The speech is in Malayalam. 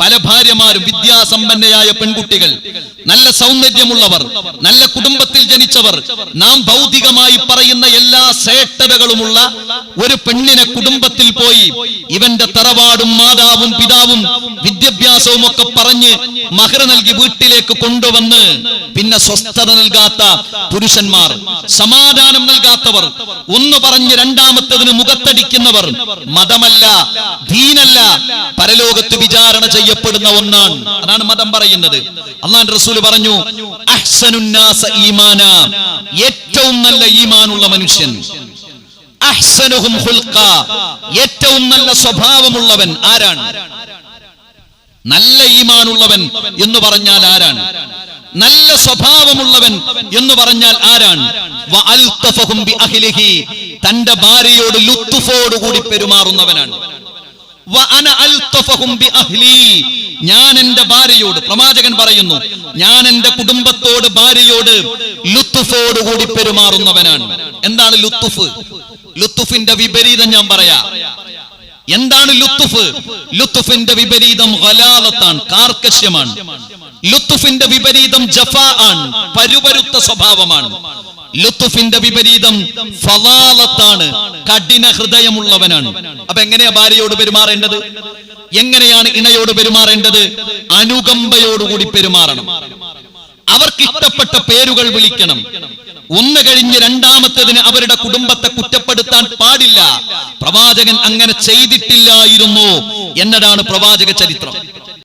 പല ഭാര്യമാരും വിദ്യാസമ്പന്നയായ പെൺകുട്ടികൾ. നല്ല സൗന്ദര്യമുള്ളവർ നല്ല കുടുംബത്തിൽ ജനിച്ചവർ നാം ഭൗതികമായി പറയുന്ന എല്ലാ ശ്രേഷ്ഠതകളുമുള്ള ഒരു പെണ്ണിനെ കുടുംബത്തിൽ പോയി ഇവന്റെ തറവാടും മാതാവും പിതാവും വിദ്യാഭ്യാസവും ഒക്കെ പറഞ്ഞ് മഹർ നൽകി വീട്ടിലേക്ക് കൊണ്ടുവന്ന് പിന്നെ സ്വസ്ഥത നൽകാത്ത പുരുഷന്മാർ സമാധാനം നൽകാത്തവർ ഒന്ന് പറഞ്ഞ് രണ്ടാമത്തതിന് മുഖത്തടിക്കുന്നവർ മതമല്ല ദീനല്ല പരലോകത്ത് വിചാരണ ചെയ്യപ്പെടുന്ന ഒന്നാണ്. അതാണ് മതം പറയുന്നത്. അള്ളാൻ റസൂൽ പറഞ്ഞു അഹ്സനുന്നാസ ഈമാന. ഏറ്റവും നല്ല ഈമാനുള്ള മനുഷ്യൻ. ഏറ്റവും നല്ല സ്വഭാവമുള്ളവൻ ആരാണ്? നല്ല ഈമാനുള്ളവൻ എന്ന് പറഞ്ഞാൽ ആരാണ്? നല്ല സ്വഭാവമുള്ളവൻ എന്ന് പറഞ്ഞാൽ ആരാണ്? തന്റെ ഭാര്യയോട് ലുത്തുഫോട് കൂടി പെരുമാറുന്നവനാണ്. ഞാൻ എന്റെ ഭാര്യയോട് പ്രവാചകൻ പറയുന്നു ഞാൻ എന്റെ കുടുംബത്തോട് ഭാര്യയോട് ലുത്തുഫോട് കൂടി പെരുമാറുന്നവനാണ്. എന്താണ് ലുത്തുഫ് ലുത്തുഫിന്റെ വിപരീതം ഞാൻ പറയാ. എന്താണ് ലുത്തുഫ്? ലുത്തുഫിന്റെ വിപരീതം ഗലാലത്താണ് കാർക്കശ്യമാണ്. ലുത്തുഫിന്റെ വിപരീതം ജഫാ ആണ് പരുപരുത്ത സ്വഭാവമാണ്. ലുത്തുഫിന്റെ വിപരീതം ഫലാലത്താണ് കഠിന ഹൃദയമുള്ളവനാണ്. അപ്പൊ എങ്ങനെയാ ഭാര്യയോട് പെരുമാറേണ്ടത്? എങ്ങനെയാണ് ഇണയോട് പെരുമാറേണ്ടത്? അനുകമ്പയോടുകൂടി പെരുമാറണം. അവർക്ക് ഇഷ്ടപ്പെട്ട പേരുകൾ വിളിക്കണം. ഒന്ന് കഴിഞ്ഞ് രണ്ടാമത്തതിന് അവരുടെ കുടുംബത്തെ കുറ്റപ്പെടുത്താൻ പാടില്ല. പ്രവാചകൻ അങ്ങനെ ചെയ്തിട്ടില്ലായിരുന്നു. എന്നതാണ് പ്രവാചക ചരിത്രം.